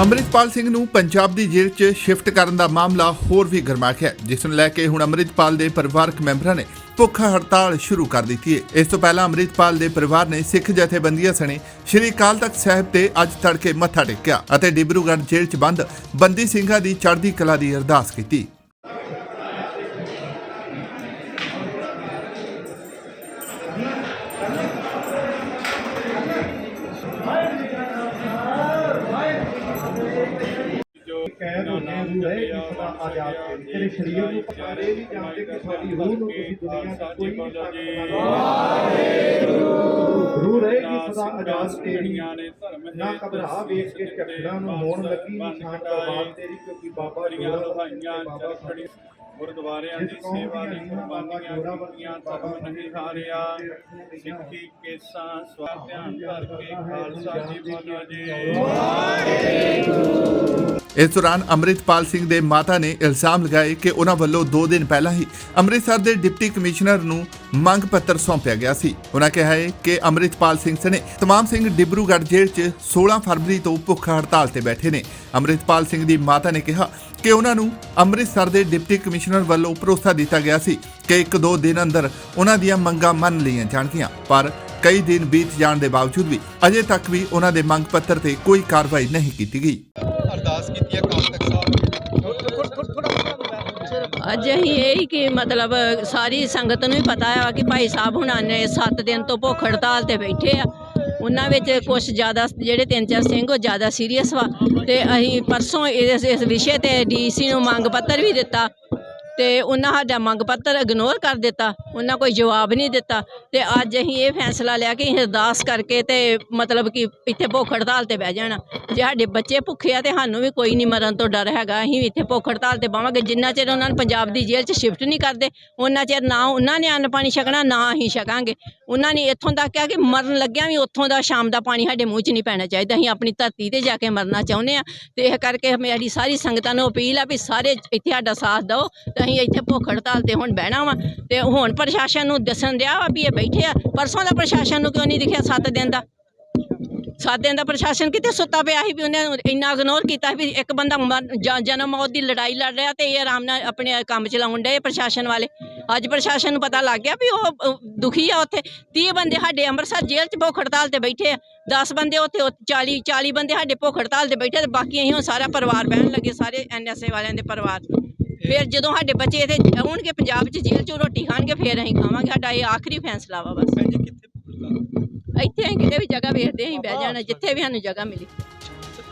ਅੰਮ੍ਰਿਤਪਾਲ ਸਿੰਘ ਨੂੰ ਪੰਜਾਬ ਦੀ ਜੇਲ੍ਹ 'ਚ ਸ਼ਿਫਟ ਕਰਨ ਦਾ ਮਾਮਲਾ ਹੋਰ ਵੀ ਗਰਮਾ ਗਿਆ, ਜਿਸ ਨੂੰ ਲੈ ਕੇ ਹੁਣ ਅੰਮ੍ਰਿਤਪਾਲ ਦੇ ਪਰਿਵਾਰਕ ਮੈਂਬਰਾਂ ਨੇ ਭੁੱਖ ਹੜਤਾਲ ਸ਼ੁਰੂ ਕਰ ਦਿੱਤੀ ਹੈ। ਇਸ ਤੋਂ ਪਹਿਲਾਂ ਅੰਮ੍ਰਿਤਪਾਲ ਦੇ ਪਰਿਵਾਰ ਨੇ ਸਿੱਖ ਜਥੇਬੰਦੀਆਂ ਸਣੇ ਸ਼੍ਰੀ ਅਕਾਲ ਤਖਤ ਸਾਹਿਬ ਤੇ ਅੱਜ ਤੜਕੇ ਮੱਥਾ ਟੇਕਿਆ ਅਤੇ ਡਿਬਰੂਗੜ੍ਹ ਜੇਲ੍ਹ 'ਚ ਬੰਦ ਬੰਦੀ ਸਿੰਘਾਂ ਦੀ ਚੜ੍ਹਦੀ ਕਲਾ ਦੀ ਅਰਦਾਸ ਕੀਤੀ। ਕੈਦ ਹੋ ਕਿ ਸਦਾ ਆਜ਼ਾਦ ਤੇ ਤੇਰੇ ਸਰੀਰ ਨੂੰ ਪਕਾਰੇ ਵੀ ਜਾਣਦੇ ਕਿ ਸਾਡੀ ਰੂਹ ਨੂੰ ਤੁਸੀਂ ਦੁਨੀਆ ਦਾ ਕੋਈ ਨਹੀਂ ਰੂਹ ਰਹੇ ਕਿ ਸਦਾ ਆਜ਼ਾਦ ਤੇਰੀ ਨਾ ਘਬਰਾ ਵੇਖ ਕੇ ਝੱਖੜਾਂ ਨੂੰ ਹੋਣ ਲੱਗੀ ਨਿਸ਼ਾਨ ਬਾਤ ਤੇਰੀ ਕਿਉਂਕਿ ਬਾਬਾ ਜੋੜਾ ਲਹਾਈਆਂ ਬਾਬਾ ਚਰਖੜੀ ਗੁਰਦੁਆਰਿਆਂ ਦੀ ਸੇਵਾ ਦੀ ਕੁਰਬਾਨੀਆਂ ਦਿੱਤੀਆਂ ਧਰਮ ਨਹੀਂ ਹਾਰਿਆ। ਸਿੱਖੀ ਕੇਸਾਂ ਸਵਾ ਧਿਆਨ ਧਰ ਕੇ ਖਾਲਸਾ ਜੀ ਬੋਲੋ ਜੀ ਇਸ ਦੌਰਾਨ ਅੰਮ੍ਰਿਤਪਾਲ ਸਿੰਘ ਦੇ ਮਾਤਾ ਨੇ ਇਲਜ਼ਾਮ ਲਗਾਏ ਕਿ ਉਹਨਾਂ ਵੱਲੋਂ 2 ਦਿਨ ਪਹਿਲਾਂ ਹੀ ਅੰਮ੍ਰਿਤਸਰ ਦੇ ਡਿਪਟੀ ਕਮਿਸ਼ਨਰ ਨੂੰ ਮੰਗ ਪੱਤਰ ਸੌਂਪਿਆ ਗਿਆ ਸੀ। ਉਹਨਾਂ ਕਿਹਾ ਹੈ ਕਿ ਅੰਮ੍ਰਿਤਪਾਲ ਸਿੰਘ ਸਣੇ ਤਮਾਮ ਸਿੰਘ ਡਿਬਰੂਗੜ੍ਹ ਜੇਲ੍ਹ 'ਚ 16 ਫਰਵਰੀ ਤੋਂ ਭੁੱਖ ਹੜਤਾਲ ਤੇ ਬੈਠੇ ਨੇ। ਅੰਮ੍ਰਿਤਪਾਲ ਸਿੰਘ ਦੀ ਮਾਤਾ ਨੇ ਕਿਹਾ ਕਿ ਉਹਨਾਂ ਨੂੰ ਅੰਮ੍ਰਿਤਸਰ ਦੇ ਡਿਪਟੀ ਕਮਿਸ਼ਨਰ ਵੱਲੋਂ ਭਰੋਸਾ ਦਿੱਤਾ ਗਿਆ ਸੀ ਕਿ ਇੱਕ ਦੋ ਦਿਨ ਅੰਦਰ ਉਹਨਾਂ ਦੀਆਂ ਮੰਗਾਂ ਮੰਨ ਲਈਆਂ ਜਾਣਗੀਆਂ। ਪਰ ਕਈ ਦਿਨ ਬੀਤ ਜਾਣ ਦੇ ਬਾਵਜੂਦ ਵੀ ਅਜੇ ਤੱਕ ਵੀ ਉਹਨਾਂ ਦੇ ਮੰਗ ਪੱਤਰ ਤੇ ਕੋਈ ਕਾਰਵਾਈ ਨਹੀਂ ਕੀਤੀ ਗਈ। ਅਰਦਾਸ ਕੀਤੀ ਹੈ ਤਖਤ ਸਾਹਿਬ ਅੱਜ ਅਸੀਂ ਇਹ ਹੀ ਕਿ ਮਤਲਬ ਸਾਰੀ ਸੰਗਤ ਨੂੰ ਹੀ ਪਤਾ ਹੈ ਕਿ ਭਾਈ ਸਾਹਿਬ ਹੁਣਾਂ ਨੇ 7 ਦਿਨ ਤੋਂ ਭੁੱਖ ਹੜਤਾਲ ਤੇ ਬੈਠੇ ਆ। ਉਹਨਾਂ ਵਿੱਚ ਕੁਝ ਜ਼ਿਆਦਾ ਜਿਹੜੇ ਤਿੰਨ ਚਾਰ ਸਿੰਘ, ਉਹ ਜ਼ਿਆਦਾ ਸੀਰੀਅਸ ਵਾ। ਤੇ ਅਸੀਂ ਪਰਸੋਂ ਇਸ ਇਸ ਵਿਸ਼ੇ ਤੇ ਡੀਸੀ ਨੂੰ ਮੰਗ ਪੱਤਰ ਵੀ ਦਿੱਤਾ। ਤੇ ਉਹਨਾਂ ਸਾਡਾ ਮੰਗ ਪੱਤਰ ਇਗਨੋਰ ਕਰ ਦਿੱਤਾ, ਉਹਨਾਂ ਕੋਈ ਜਵਾਬ ਨਹੀਂ ਦਿੱਤਾ ਤੇ ਅੱਜ ਅਸੀਂ ਇਹ ਫੈਸਲਾ ਲਿਆ ਕਿ ਅਸੀਂ ਅਰਦਾਸ ਕਰਕੇ ਤੇ ਮਤਲਬ ਕਿ ਇੱਥੇ ਭੁੱਖ ਹੜਤਾਲ ਤੇ ਬਹਿ ਜਾਣਾ। ਜੇ ਸਾਡੇ ਬੱਚੇ ਭੁੱਖੇ ਆ ਤੇ ਸਾਨੂੰ ਵੀ ਕੋਈ ਨਹੀਂ ਮਰਨ ਤੋਂ ਡਰ ਹੈਗਾ, ਅਸੀਂ ਇੱਥੇ ਭੁੱਖ ਹੜਤਾਲ ਤੇ ਬਾਵਾਂਗੇ ਜਿੰਨਾ ਚਿਰ ਉਹਨਾਂ ਨੂੰ ਪੰਜਾਬ ਦੀ ਜੇਲ੍ਹ 'ਚ ਸ਼ਿਫਟ ਨਹੀਂ ਕਰਦੇ ਉਹਨਾਂ ਚਿਰ ਨਾ ਉਹਨਾਂ ਨੇ ਅੰਨ ਪਾਣੀ ਛਕਣਾ, ਨਾ ਅਸੀਂ ਛਕਾਂਗੇ। ਉਹਨਾਂ ਨੇ ਇੱਥੋਂ ਤੱਕ ਕਿਹਾ ਕਿ ਮਰਨ ਲੱਗਿਆ ਵੀ ਉੱਥੋਂ ਦਾ ਸ਼ਾਮ ਦਾ ਪਾਣੀ ਸਾਡੇ ਮੂੰਹ 'ਚ ਨਹੀਂ ਪੈਣਾ ਚਾਹੀਦਾ। ਅਸੀਂ ਆਪਣੀ ਧਰਤੀ ਤੇ ਜਾ ਕੇ ਮਰਨਾ ਚਾਹੁੰਦੇ ਆ ਤੇ ਇਹ ਕਰਕੇ ਮੇਰੀ ਸਾਰੀ ਸੰਗਤਾਂ ਨੂੰ ਅਪੀਲ ਆ ਵੀ ਸਾਰੇ ਇੱਥੇ ਸਾਡਾ ਸਾਥ ਦਿਓ ਤੇ ਅਸੀਂ ਇੱਥੇ ਭੁੱਖ ਹੜਤਾਲ ਤੇ ਹੁਣ ਬਹਿਣਾ ਵਾ ਤੇ ਹੁਣ ਪ੍ਰਸ਼ਾਸਨ ਨੂੰ ਦੱਸਣ ਦਿਆ ਵਾ ਵੀ ਇਹ ਬੈਠੇ ਆ। ਪਰਸੋਂ ਦਾ ਪ੍ਰਸ਼ਾਸਨ ਨੂੰ ਕਿਉਂ ਨਹੀਂ ਦਿਖਿਆ 7 ਦਿਨ ਦਾ? ਸੱਤ ਦਾ ਪ੍ਰਸ਼ਾਸਨ ਕਿਤੇ ਸੁੱਤਾ ਪਿਆ ਸੀ ਵੀ ਉਹਨੇ ਇੰਨਾ ਇਗਨੋਰ ਕੀਤਾ ਵੀ ਇੱਕ ਬੰਦਾ ਜਨਮ ਮੌਤ ਦੀ ਲੜਾਈ ਲੜ ਰਿਹਾ ਤੇ ਇਹ ਆਰਾਮ ਨਾਲ ਆਪਣੇ ਕੰਮ ਚਲਾਉਣ ਡਏ ਪ੍ਰਸ਼ਾਸਨ ਵਾਲੇ। ਅੱਜ ਪ੍ਰਸ਼ਾਸਨ ਨੂੰ ਪਤਾ ਲੱਗ ਗਿਆ ਵੀ ਉਹ ਦੁਖੀ ਆ ਉੱਥੇ। 30 ਬੰਦੇ ਸਾਡੇ ਅੰਮ੍ਰਿਤਸਰ ਜੇਲ੍ਹ 'ਚ ਭੁੱਖ ਹੜਤਾਲ ਤੇ ਬੈਠੇ ਆ। 10 ਬੰਦੇ ਉੱਥੇ ਉਹ 40 40 ਬੰਦੇ ਸਾਡੇ ਭੁੱਖ ਹੜਤਾਲ ਤੇ ਬੈਠੇ ਤੇ ਬਾਕੀ ਅਸੀਂ ਹੁਣ ਸਾਰਾ ਪਰਿਵਾਰ ਬਹਿਣ ਲੱਗੇ, ਸਾਰੇ ਐਨਐਸਏ ਵਾਲਿਆਂ ਦੇ ਪਰਿਵਾਰ। ਫਿਰ ਜਦੋਂ ਸਾਡੇ ਬੱਚੇ ਇੱਥੇ ਆਉਣਗੇ ਪੰਜਾਬ 'ਚ ਜੇਲ੍ਹ 'ਚੋਂ ਰੋਟੀ ਖਾਣਗੇ ਫਿਰ ਅਸੀਂ ਖਾਵਾਂਗੇ। ਸਾਡਾ ਇਹ ਆਖਰੀ ਫੈਸਲਾ ਵਾ ਬਸ। ਭੈਣ ਜੀ ਕਿੱਥੇ ਭੁੱਲਦਾ ਇੱਥੇ ਅਸੀਂ ਕਿਤੇ ਵੀ ਜਗ੍ਹਾ ਵੇਖਦੇ ਅਸੀਂ ਬਹਿ ਜਾਣਾ ਜਿੱਥੇ ਵੀ ਸਾਨੂੰ ਜਗ੍ਹਾ ਮਿਲੀ।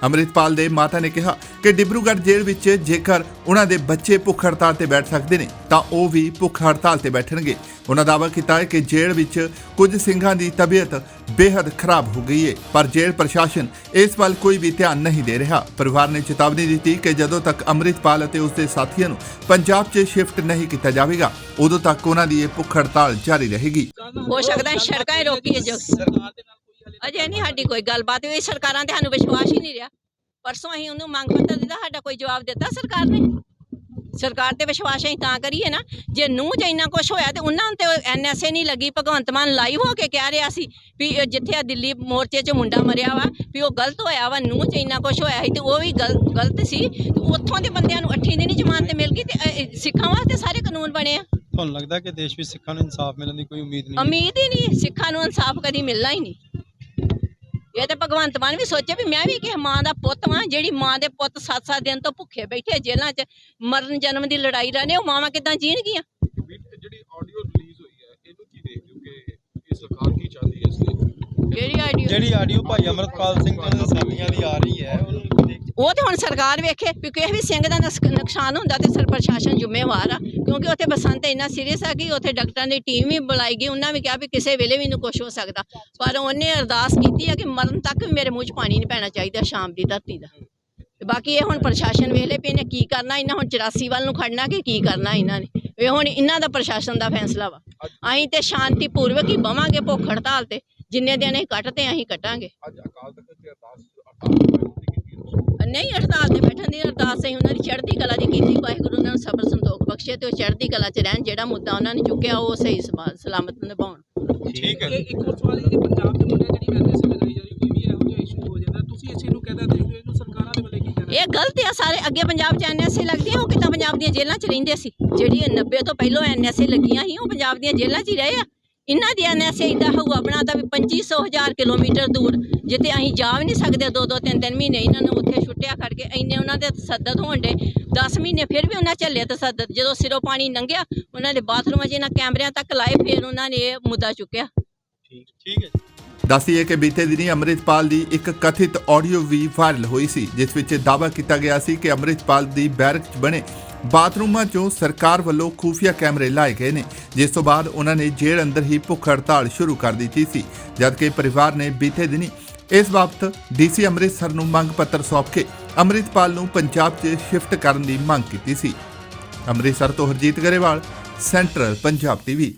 ਅੰਮ੍ਰਿਤਪਾਲ ਦੇ ਮਾਤਾ ਨੇ ਕਿਹਾ ਕਿ ਡਿਬਰੂਗੜ੍ਹ ਜੇਲ੍ਹ ਵਿੱਚ ਜੇਕਰ ਉਹਨਾਂ ਦੇ ਬੱਚੇ ਭੁੱਖ ਹੜਤਾਲ ਤੇ ਬੈਠ ਸਕਦੇ ਨੇ, ਤਾਂ ਉਹ ਵੀ ਭੁੱਖ ਹੜਤਾਲ ਤੇ ਬੈਠਣਗੇ। ਉਹਨਾਂ ਦਾਅਵਾ ਕੀਤਾ ਹੈ ਕਿ ਜੇਲ੍ਹ ਵਿੱਚ ਕੁਝ ਸਿੰਘਾਂ ਦੀ ਤਬੀਅਤ ਬੇहद ਖਰਾਬ ਹੋ ਗਈ ਹੈ ਪਰ ਜੇਲ੍ਹ ਪ੍ਰਸ਼ਾਸਨ ਇਸ ਵੱਲ ਕੋਈ ਵੀ ਧਿਆਨ ਨਹੀਂ ਦੇ ਰਿਹਾ। ਪਰਿਵਾਰ ਨੇ ਚੇਤਾਵਨੀ ਦਿੱਤੀ ਕਿ ਜਦੋਂ ਤੱਕ ਅੰਮ੍ਰਿਤਪਾਲ ਅਤੇ ਉਸ ਦੇ ਸਾਥੀਆਂ ਨੂੰ ਪੰਜਾਬ 'ਚ ਸ਼ਿਫਟ ਨਹੀਂ ਕੀਤਾ ਜਾਵੇਗਾ, ਉਦੋਂ ਤੱਕ ਉਹਨਾਂ ਦੀ ਇਹ ਭੁੱਖ ਹੜਤਾਲ ਜਾਰੀ ਰਹੇਗੀ। ਹੋ ਸਕਦਾ ਸੜਕਾਂ ਹੀ ਰੋਕੀਏ ਜੋ। ਅਜੇ ਨਹੀਂ ਸਾਡੀ ਕੋਈ ਗੱਲਬਾਤ ਹੋਈ ਸਰਕਾਰਾਂ ਤੇ ਸਾਨੂੰ ਵਿਸ਼ਵਾਸ ਹੀ ਨਹੀਂ ਰਿਹਾ। ਪਰਸੋਂ ਅਸੀਂ ਉਹਨੂੰ ਮੰਗ ਪੱਤਰ ਦਿੱਤਾ ਸਾਡਾ ਕੋਈ ਜਵਾਬ ਦਿੱਤਾ ਸਰਕਾਰ ਨੇ। ਸਰਕਾਰ ਤੇ ਵਿਸ਼ਵਾਸ ਅਸੀਂ ਤਾਂ ਕਰੀਏ ਨਾ ਜੇ ਨੂੰ ਚ ਇੰਨਾ ਕੁਝ ਹੋਇਆ ਤੇ ਉਹਨਾਂ ਤੇ ਐਨਐਸਏ ਨਹੀਂ ਲੱਗੀ ਭਗਵੰਤ ਮਾਨ ਲਾਈਵ ਹੋ ਕੇ ਕਹਿ ਰਿਹਾ ਸੀ ਵੀ ਇਹ ਜਿੱਥੇ ਆ ਦਿੱਲੀ ਮੋਰਚੇ 'ਚ ਮੁੰਡਾ ਮਰਿਆ ਵਾ ਵੀ ਉਹ ਗਲਤ ਹੋਇਆ ਵਾ ਨੂੰ ਚ ਇੰਨਾ ਕੁਝ ਹੋਇਆ ਸੀ ਤੇ ਉਹ ਵੀ ਗਲ- ਗਲਤ ਸੀ ਤੇ ਉੱਥੋਂ ਦੇ ਬੰਦਿਆਂ ਨੂੰ 8 ਦਿਨੀ ਜ਼ਮਾਨਤ ਮਿਲ ਗਈ ਤੇ ਅ, ਸਿੱਖਾਂ ਵਾਸਤੇ ਸਾਰੇ ਕਾਨੂੰਨ ਬਣੇ ਆ। ਤੁਹਾਨੂੰ ਲੱਗਦਾ ਕਿ ਦੇਸ਼ ਵਿੱਚ ਸਿੱਖਾਂ ਨੂੰ ਇਨਸਾਫ ਮਿਲਣ ਦੀ ਕੋਈ ਉਮੀਦ ਨਹੀਂ ਉਮੀਦ ਹੀ ਨਹੀਂ ਸਿੱਖਾਂ ਨੂੰ ਇਨਸਾਫ ਕਦੀ ਮਿਲਣਾ ਹੀ ਨਹੀਂ। ਇਹ ਤੇ ਭਗਵੰਤ ਮਾਨ ਵੀ ਸੋਚੇ ਵੀ ਮੈਂ ਵੀ ਕਿਸੇ ਮਾਂ ਦਾ ਪੁੱਤ ਵਾਂ ਜਿਹੜੀ ਮਾਂ ਦੇ ਪੁੱਤ 7-7 ਦਿਨ ਤੋਂ ਭੁੱਖੇ ਬੈਠੇ ਜੇਲ੍ਹਾਂ 'ਚ ਮਰਨ ਜਨਮ ਦੀ ਲੜਾਈ ਰਹਨੇ ਉਹ ਮਾਵਾਂ ਕਿਦਾਂ ਜੀਣਗੀਆਂ? ਜਿਹੜੀ ਆਡੀਓ ਰਿਲੀਜ਼ ਹੋਈ ਹੈ ਇਹਨੂੰ ਕੀ ਦੇਖਦੇ ਹੋ ਕਿ ਇਹ ਸਰਕਾਰ ਕੀ ਚਾਹੁੰਦੀ ਹੈ ਇਸ ਲਈ? ਕਿਹੜੀ ਆਈਡੀਆ ਜਿਹੜੀ ਆਡੀਓ ਭਾਈ ਅਮਰਤਪਾਲ ਸਿੰਘ ਦੇ ਸਾਥੀਆਂ ਦੀ ਆ ਰਹੀ ਹੈ ਉਹਨੂੰ ਦੇਖ ਉਹ ਤੇ ਹੁਣ ਸਰਕਾਰ ਵੇਖੇ ਵੀ ਕਿਸੇ ਵੀ ਸਿੰਘ ਦਾ ਨੁਕਸਾਨ ਹੁੰਦਾ ਤੇ ਸਰ ਪ੍ਰਸ਼ਾਸਨ ਜ਼ਿੰਮੇਵਾਰ ਆ, ਕਿਉਂਕਿ ਉੱਥੇ ਬਸੰਤ ਇੰਨਾ ਸੀਰੀਅਸ ਆ ਕਿ ਉੱਥੇ ਡਾਕਟਰਾਂ ਦੀ ਟੀਮ ਵੀ ਬੁਲਾਈ ਗਈ, ਉਹਨਾਂ ਵੀ ਕਿਹਾ ਵੀ ਕਿਸੇ ਵੇਲੇ ਵੀ ਇਹਨੂੰ ਕੁਝ ਹੋ ਸਕਦਾ। ਪਰ ਉਹਨੇ ਅਰਦਾਸ ਕੀਤੀ ਆ ਕਿ ਮਰਨ ਤੱਕ ਮੇਰੇ ਮੂੰਹ 'ਚ ਪਾਣੀ ਨਹੀਂ ਪੈਣਾ ਚਾਹੀਦਾ ਸ਼ਾਮ ਦੀ ਧਰਤੀ ਦਾ। ਬਾਕੀ ਇਹ ਹੁਣ ਪ੍ਰਸ਼ਾਸਨ ਵੇਲੇ ਵੀ ਇਹਨੇ ਕੀ ਕਰਨਾ, ਇਹਨਾਂ ਹੁਣ 84 ਵੱਲ ਨੂੰ ਖੜਨਾ ਕਿ ਕੀ ਕਰਨਾ ਇਹਨਾਂ ਨੇ? ਇਹ ਹੁਣ ਇਹਨਾਂ ਦਾ ਪ੍ਰਸ਼ਾਸਨ ਦਾ ਫੈਸਲਾ ਵਾ। ਅਸੀਂ ਤੇ ਸ਼ਾਂਤੀ ਪੂਰਵਕ ਹੀ ਬਵਾਂਗੇ ਭੁੱਖ ਹੜਤਾਲ ਤੇ, ਜਿੰਨੇ ਦਿਨ ਅਸੀਂ ਕੱਟਦੇ, ਅਸੀਂ ਕੱਟਾਂਗੇ। ਅੱਜ ਅਕਾਲ ਤਖਤ ਦੀ ਅਰਦਾਸ ਅਕਾਲ ਤਖਤ ਦੀ ਕੀਤੀ ਹੈ ਨਹੀਂ ਹੜਤਾਲ ਤੇ ਬੈਠਣ ਦੀ ਅਰਦਾਸ ਅਸੀਂ ਉਹਨਾਂ ਦੀ ਚੜ੍ਹਦੀ ਕਲਾ ਦੀ ਕੀਤੀ ਵਾਹਿਗੁਰੂ ਉਹਨਾਂ ਨੂੰ ਸਬਰ ਸੰਤੋਖ ਬਖਸ਼ੇ ਤੇ ਉਹ ਚੜ੍ਹਦੀ ਕਲਾ 'ਚ ਰਹਿਣ ਜਿਹੜਾ ਮੁੱਦਾ ਉਹਨਾਂ ਨੇ ਚੁੱਕਿਆ ਉਹ ਸਹੀ ਸਬਾ- ਸਲਾਮਤ ਨਿਭਾਉਣ। ਠੀਕ ਹੈ ਇਹ ਇੱਕ ਹੋਰ ਸਵਾਲ ਇਹ ਕਿ ਪੰਜਾਬ ਦੇ ਮੁੰਡੇ ਜਿਹੜੀ ਐਨਐਸਏ ਲਗਾਈ ਜਾ ਰਹੀ ਕੋਈ ਵੀ ਇਹੋ ਜਿਹਾ ਇਸ਼ੂ ਹੋ ਜਾਂਦਾ। ਤੁਸੀਂ ਇਸ ਨੂੰ ਕਹਿੰਦਾ ਦੇਖਦੇ ਹੋ ਇਹਨੂੰ ਸਰਕਾਰਾਂ ਦੇ ਵੱਲੋਂ ਕੀ ਗਲਤ ਆ ਸਾਰੇ ਅੱਗੇ ਪੰਜਾਬ 'ਚ ਐਨਐਸਏ ਲੱਗਦੀਆਂ ਉਹ ਕਿੱਦਾਂ ਪੰਜਾਬ ਦੀਆਂ ਜੇਲ੍ਹਾਂ 'ਚ ਰਹਿੰਦੇ ਸੀ? ਜਿਹੜੀ 90 ਤੋਂ ਪਹਿਲਾਂ ਐਨਐਸਏ ਲੱਗੀਆਂ ਸੀ ਉਹ ਪੰਜਾਬ ਦੀਆਂ ਜੇਲ੍ਹਾਂ 'ਚ ਹੀ ਰਹੇ ਆ। ਇਹਨਾਂ ਦੀ ਐਨਐਸਏ ਇਦਾਂ ਹਊਆ ਬਣਾਤਾ ਵੀ 2500 ਹਜ਼ਾਰ ਕਿਲੋਮੀਟਰ ਦੂਰ। ਜਿੱਤੇ ਅਸੀਂ ਜਾ ਵੀ ਨਹੀਂ ਸਕਦੇ ਦੋ ਦੋ ਤਿੰਨ ਤਿੰਨ ਮਹੀਨੇ ਇਹਨਾਂ ਨੂੰ ਉੱਥੇ ਛੁੱਟਿਆ ਖੜ ਕੇ ਇੰਨੇ ਉਹਨਾਂ ਦੇ ਤਸੱਦਦ ਹੋਣ ਦੇ 10 ਮਹੀਨੇ ਫਿਰ ਵੀ ਉਹਨਾਂ ਝੱਲੇ ਤਸੱਦਦ ਜਦੋਂ ਸਿਰੋਂ ਪਾਣੀ ਲੰਘਿਆ ਉਹਨਾਂ ਦੇ ਬਾਥਰੂਮਾਂ 'ਚ ਇਹਨਾਂ ਕੈਮਰਿਆਂ ਤੱਕ ਲਾਏ ਫਿਰ ਉਹਨਾਂ ਨੇ ਇਹ ਮੁੱਦਾ ਚੁੱਕਿਆ। ਠੀਕ ਠੀਕ ਹੈ ਜੀ। ਦੱਸੀਏ ਕਿ ਬੀਤੇ ਦਿਨੀ ਅੰਮ੍ਰਿਤਪਾਲ ਦੀ ਇੱਕ ਕਥਿਤ ਆਡੀਓ ਵੀ ਵਾਇਰਲ ਹੋਈ ਸੀ ਜਿਸ ਵਿੱਚ ਦਾਅਵਾ ਕੀਤਾ ਗਿਆ ਸੀ ਕਿ ਅੰਮ੍ਰਿਤਪਾਲ ਦੀ ਬੈਰਕ 'ਚ ਬਣੇ ਬਾਥਰੂਮਾਂ 'ਚੋਂ ਸਰਕਾਰ ਵੱਲੋਂ ਖੂਫੀਆ ਕੈਮਰੇ ਲਾਏ ਗਏ ਨੇ, ਜਿਸ ਤੋਂ ਬਾਅਦ ਉਹਨਾਂ ਨੇ ਜੇਲ੍ਹ ਅੰਦਰ ਹੀ ਭੁੱਖ ਹੜਤਾਲ ਸ਼ੁਰੂ ਕਰ ਦਿੱਤੀ ਸੀ, ਜਦਕਿ ਪਰਿਵਾਰ ਨੇ ਬੀਤੇ ਦਿਨੀ ਇਸ ਬਾਬਤ ਡੀਸੀ ਅੰਮ੍ਰਿਤਸਰ ਨੂੰ ਮੰਗ ਪੱਤਰ ਸੌਂਪ ਕੇ ਅੰਮ੍ਰਿਤਪਾਲ ਨੂੰ ਪੰਜਾਬ 'ਚ ਸ਼ਿਫਟ ਕਰਨ ਦੀ ਮੰਗ ਕੀਤੀ ਸੀ। ਅੰਮ੍ਰਿਤਸਰ ਤੋਂ ਹਰਜੀਤ ਗਰੇਵਾਲ, ਸੈਂਟਰਲ ਪੰਜਾਬ ਟੀਵੀ।